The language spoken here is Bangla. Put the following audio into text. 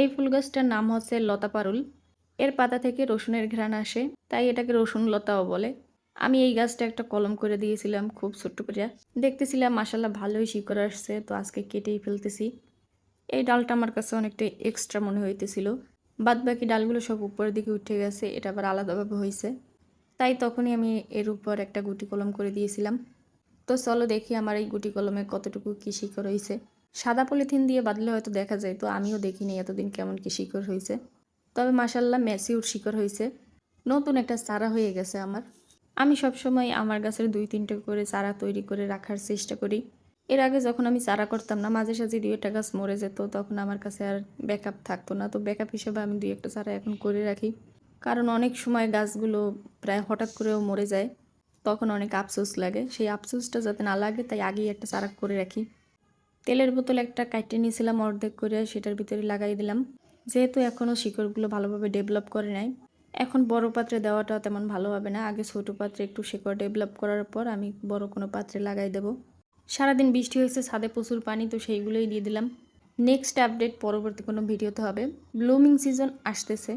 এই ফুল গাছটার নাম হচ্ছে লতা পারুল। এর পাতা থেকে রসুনের ঘ্রাণ আসে, তাই এটাকে রসুন লতাও বলে। আমি এই গাছটা একটা কলম করে দিয়েছিলাম খুব ছোট্ট করে দেখতেছিলাম মাসাল্লাহ ভালোই শিকড় আসছে, তো আজকে কেটেই ফেলতেছি। এই ডালটা আমার কাছে অনেকটা এক্সট্রা মনে হইতেছিল। বাদ বাকি ডালগুলো সব উপরের দিকে উঠে গেছে, এটা আবার আলাদাভাবে হয়েছে তাই তখনই আমি এর উপর একটা গুটি কলম করে দিয়েছিলাম। তো চলো দেখি আমার এই গুটি কলমে কতটুকু কী শিকড় হয়েছে সাদা পলিথিন দিয়ে বাঁধলে হয়তো দেখা যায়, তো আমিও দেখিনি এতদিন কেমন কী শিকড় হয়েছে। তবে মাসাল্লাহ ম্যাসিউর শিকড় হয়েছে। নতুন একটা চারা হয়ে গেছে আমার। আমি সবসময় আমার গাছের দুই তিনটে করে চারা তৈরি করে রাখার চেষ্টা করি। এর আগে যখন আমি চারা করতাম না, মাঝে সাঝে দুই একটা গাছ মরে যেত, তখন আমার কাছে আর ব্যাকআপ থাকতো না। তো ব্যাকআপ হিসেবে আমি দুই একটা চারা এখন করে রাখি। কারণ অনেক সময় গাছগুলো প্রায় হঠাৎ করেও মরে যায়। তখন অনেক আফসোস লাগে। সেই আফসোসটা যাতে না লাগে, তাই আগেই একটা চারা করে রাখি। তেলের বোতল একটা কাটতে নিয়েছিলাম অর্ধেক করে, সেটার ভিতরে লাগাই দিলাম। যেহেতু এখনও শিকড়গুলো ভালোভাবে ডেভেলপ করে নাই, এখন বড় পাত্রে দেওয়াটা তেমন ভালো হবে না। আগে ছোটো পাত্রে একটু শিকড় ডেভেলপ করার পর আমি বড় কোনো পাত্রে লাগাই দেবো। সারাদিন বৃষ্টি হয়েছে, ছাদে প্রচুর পানি, তো সেইগুলোই দিয়ে দিলাম। নেক্সট আপডেট পরবর্তী কোনো ভিডিওতে হবে। ব্লুমিং সিজন আসতেছে।